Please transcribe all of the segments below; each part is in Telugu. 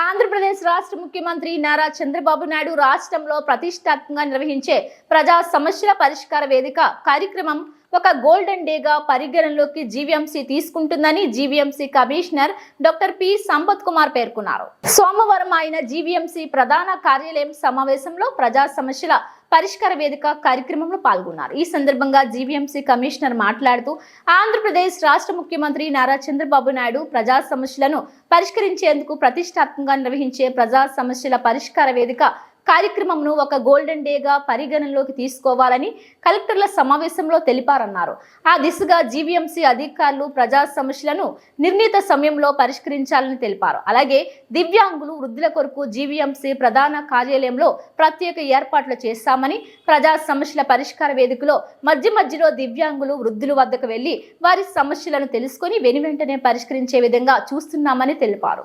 ఆంధ్రప్రదేశ్ రాష్ట్ర ముఖ్యమంత్రి నారా చంద్రబాబు నాయుడు రాష్ట్రంలో ప్రతిష్టాత్మకంగా నిర్వహించే ప్రజా సమస్యల పరిష్కార వేదిక కార్యక్రమం ఒక గోల్డెన్ డేగా పరిగణనలోకి జీవీఎంసీ తీసుకుంటుందని GVMC commissioner doctor P. Sampath Kumar పేర్కొన్నారు. సోమవారం ఆయన జీవీఎంసీ ప్రధాన కార్యాలయం సమావేశంలో ప్రజా సమస్యల పరిష్కార వేదిక కార్యక్రమంలో పాల్గొన్నారు. ఈ సందర్భంగా జీవీఎంసీ కమిషనర్ మాట్లాడుతూ ఆంధ్రప్రదేశ్ రాష్ట్ర ముఖ్యమంత్రి నారా చంద్రబాబు నాయుడు ప్రజా సమస్యలను పరిష్కరించేందుకు ప్రతిష్టాత్మకంగా నిర్వహించే ప్రజా సమస్యల పరిష్కార వేదిక కార్యక్రమంను ఒక గోల్డెన్ డేగా పరిగణనలోకి తీసుకోవాలని కలెక్టర్ల సమావేశంలో తెలిపారన్నారు. ఆ దిశగా జీవీఎంసీ అధికారులు ప్రజా సమస్యలను నిర్ణీత సమయంలో పరిష్కరించాలని తెలిపారు. అలాగే దివ్యాంగులు వృద్ధుల కొరకు జీవీఎంసీ ప్రధాన కార్యాలయంలో ప్రత్యేక ఏర్పాట్లు చేశామని ప్రజా సమస్యల పరిష్కార వేదికలో మధ్య మధ్యలో దివ్యాంగులు వృద్ధుల వద్దకు వెళ్ళి వారి సమస్యలను తెలుసుకొని వెను వెంటనే పరిష్కరించే విధంగా చూస్తున్నామని తెలిపారు.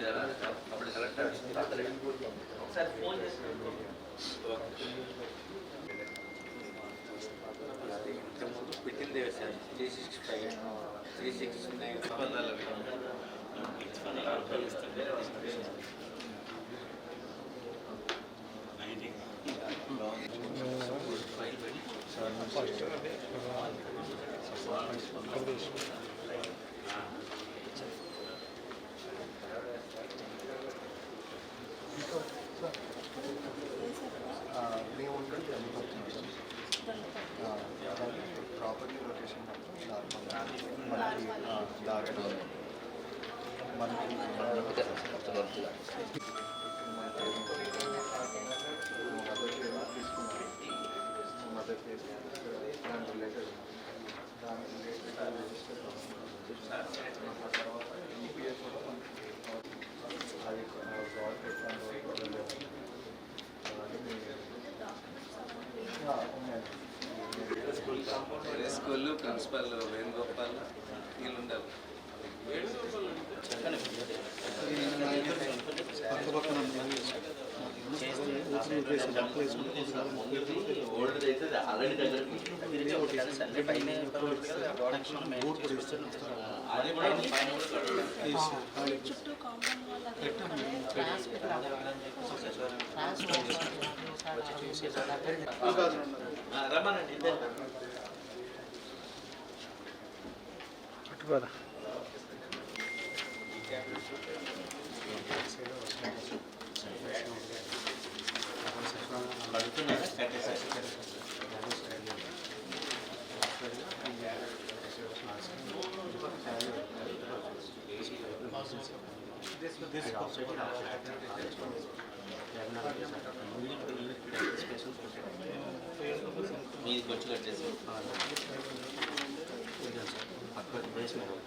అప్పుడు కలెక్టర్ ఒకసారి ఫోన్ చేసి పెట్టిందే sir three six five three sixty nine ఒప్పందాలు ఫస్ట్ ప్రాపర్టీ లొకేషన్ మనకి దారిలో మనకి మదర్ కేసు దాని రిలేటెడ్ దాని రిలేటెడ్ రిజిస్టర్ ఆ తర్వాత ఈపీఎస్ కూడా మనకి అది government exam school principal Venugopal వీళ్ళు ఉండాలి ఓల్డ్ అయితే ఆల్రెడీ దగ్గర అదే కూడా పైన కూడా చుట్టూ కాంపౌండ్ వాళ్ళ ఆ, రమ్మనండి ఇద్దరు పడుతున్నారా కట్టేసారు తీసుకొచ్చినట్టు కొంచెం